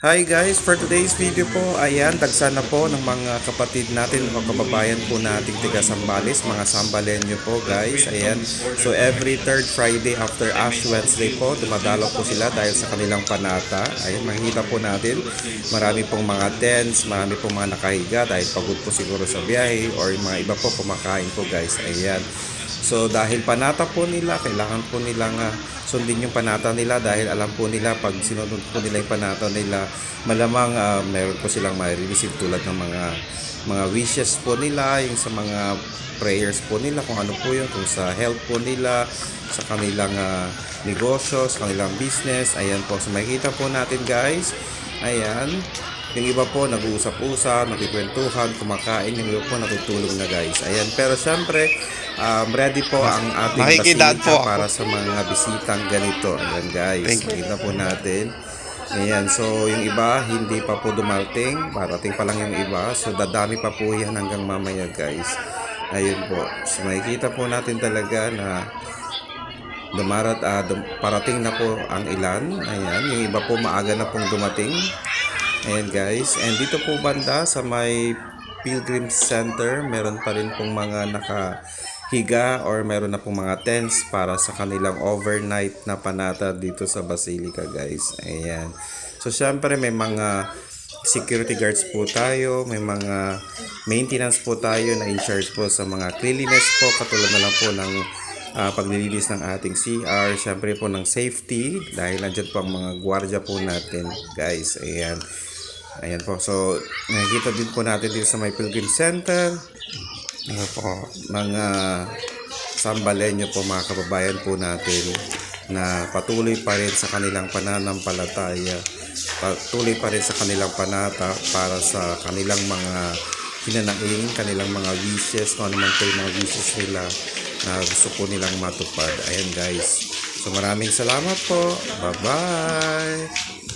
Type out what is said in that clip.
Hi guys, for today's video po, ayan, dagsa na po ng mga kapatid natin o kababayan po nating tiga Sambales, mga Sambalenyo po guys, ayan. So every third Friday after Ash Wednesday po, dumadalo po sila dahil sa kanilang panata. Ayan, makikita po natin, marami pong mga tents, marami pong mga nakahiga dahil pagod po siguro sa biyahe or mga iba po kumakain po guys, ayan. So dahil panata po nila, kailangan po nilang ah, sundin yung panata nila dahil alam po nila pag sinunod po nila yung panata nila, malamang ah, meron po silang ma-receive tulad ng mga mga wishes po nila, yung sa mga prayers po nila, kung ano po yun, kung sa health po nila, sa kanilang ah, negosyo, sa kanilang business. Ayan po, so makikita po natin guys. Ayan. Yung iba po nag-uusap-usap, nakikwentuhan, kumakain, yung iba po natutulog na guys. Ayan, pero syempre, um, ready po ang ating Makikidaan ako. para sa mga bisitang ganito. Ayan guys, kita po natin. Ayan, so yung iba hindi pa po dumating, parating pa lang yung iba. So dadami pa po yan hanggang mamaya guys. Ayun po. So makikita po natin talaga na dumarat ah, dum- parating na po ang ilan. Ayan, yung iba po maaga na pong dumating. Ayan guys, and dito po banda sa may Pilgrim Center, meron pa rin pong mga nakahiga or meron na pong mga tents para sa kanilang overnight na panata dito sa Basilica guys. Ayan. So syempre may mga security guards po tayo, may mga maintenance po tayo na in charge po sa mga cleanliness po, katulad na lang po ng ah, paglilinis ng ating CR, syempre po ng safety, dahil nandyan po ang mga gwardiya po natin, guys. Ayan. Ayan po. So, nakikita din po natin dito sa may Pilgrim Center. Ano po, mga sambalenyo po, mga kababayan po natin na patuloy pa rin sa kanilang pananampalataya, patuloy pa rin sa kanilang panata para sa kanilang mga hinanaing, kanilang mga wishes, kung ano man po yung mga wishes nila na gusto po nilang matupad. Ayan guys. So maraming salamat po. Bye-bye.